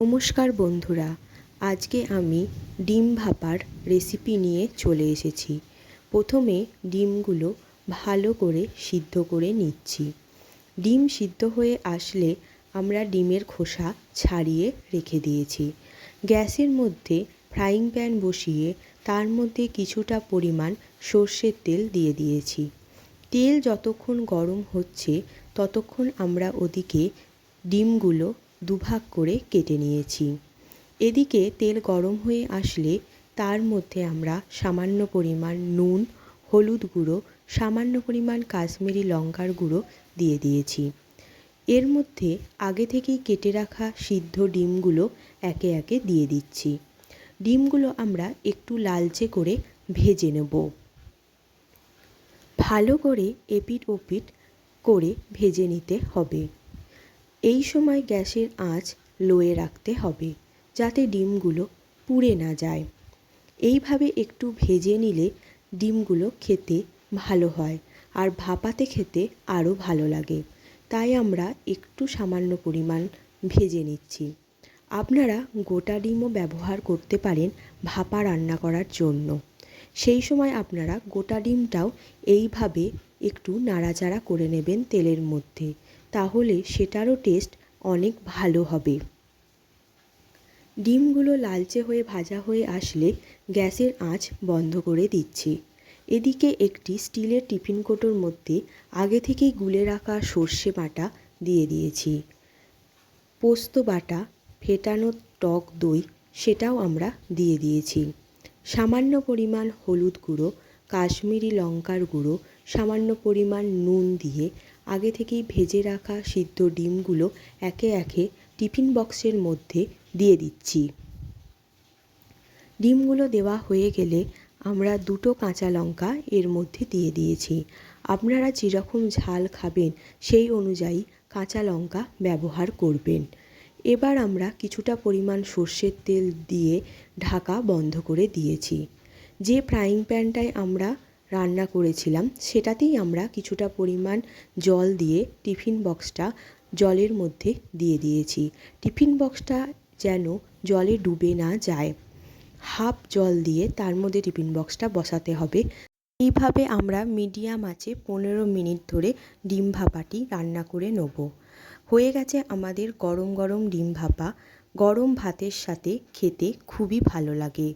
নমস্কার বন্ধুরা, আজকে আমি ডিম ভাপার রেসিপি নিয়ে চলে এসেছি। প্রথমে ডিমগুলো ভালো করে সিদ্ধ করে নিচ্ছি। ডিম সিদ্ধ হয়ে আসলে আমরা ডিমের খোসা ছাড়িয়ে রেখে দিয়েছি। গ্যাসের মধ্যে ফ্রাইং প্যান বসিয়ে তার মধ্যে কিছুটা পরিমাণ সর্ষের তেল দিয়ে দিয়েছি। তেল যতক্ষণ গরম হচ্ছে, ততক্ষণ আমরা ওদিকে ডিমগুলো দুভাগ করে কেটে নিয়েছি। এদিকে তেল গরম হয়ে আসলে তার মধ্যে আমরা সামান্য পরিমাণ নুন, হলুদ গুঁড়ো, সামান্য পরিমাণ কাশ্মীরি লঙ্কার গুঁড়ো দিয়ে দিয়েছি। এর মধ্যে আগে থেকেই কেটে রাখা সিদ্ধ ডিমগুলো একে একে দিয়ে দিচ্ছি। ডিমগুলো আমরা একটু লালচে করে ভেজে নেব। ভালো করে এপিট ওপিট করে ভেজে নিতে হবে। এই সময় গ্যাসের আঁচ লোয়ে রাখতে হবে, যাতে ডিমগুলো পুড়ে না যায়। এইভাবে একটু ভেজে নিলে ডিমগুলো খেতে ভালো হয় আর ভাপাতে খেতে আরও ভালো লাগে। তাই আমরা একটু সামান্য পরিমাণ ভেজে নিচ্ছি। আপনারা গোটা ডিমও ব্যবহার করতে পারেন ভাপা রান্না করার জন্য। সেই সময় আপনারা গোটা ডিমটাও এইভাবে একটু নাড়াচাড়া করে নেবেন তেলের মধ্যে। তাহলে সেটারও টেস্ট অনেক ভালো হবে। ডিমগুলো লালচে হয়ে ভাজা হয়ে আসলে গ্যাসের আঁচ বন্ধ করে দিচ্ছি। এদিকে একটি স্টিলের টিফিন কোটোর মধ্যে আগে থেকেই গুলে রাখা সর্ষে বাটা দিয়ে দিয়েছি। পোস্ত বাটা, ফেটানো টক দই সেটাও আমরা দিয়ে দিয়েছি। সামান্য পরিমাণ হলুদ গুঁড়ো, কাশ্মীরি লঙ্কার গুঁড়ো, সামান্য পরিমাণ নুন দিয়ে আগে থেকেই ভেজে রাখা সিদ্ধ ডিমগুলো একে একে টিফিন বক্সের মধ্যে দিয়ে দিচ্ছি। ডিমগুলো দেওয়া হয়ে গেলে আমরা দুটো কাঁচা লঙ্কা এর মধ্যে দিয়ে দিয়েছি। আপনারা যেরকম ঝাল খাবেন সেই অনুযায়ী কাঁচা লঙ্কা ব্যবহার করবেন। এবার আমরা কিছুটা পরিমাণ সর্ষের তেল দিয়ে ঢাকা বন্ধ করে দিয়েছি। যে ফ্রাইং প্যানটায় আমরা রান্না করেছিলাম, সেটাতেই আমরা কিছুটা পরিমাণ জল দিয়ে টিফিন বক্সটা জলের মধ্যে দিয়ে দিয়েছি। টিফিন বক্সটা যেন জলে ডুবে না যায়। হাফ জল দিয়ে তার মধ্যে টিফিন বক্সটা বসাতে হবে। এইভাবে আমরা মিডিয়াম আঁচে পনেরো মিনিট ধরে ডিম ভাপাটি রান্না করে নেব। হয়ে গেছে আমাদের গরম গরম ডিম ভাপা। গরম ভাতের সাথে খেতে খুবই ভালো লাগে।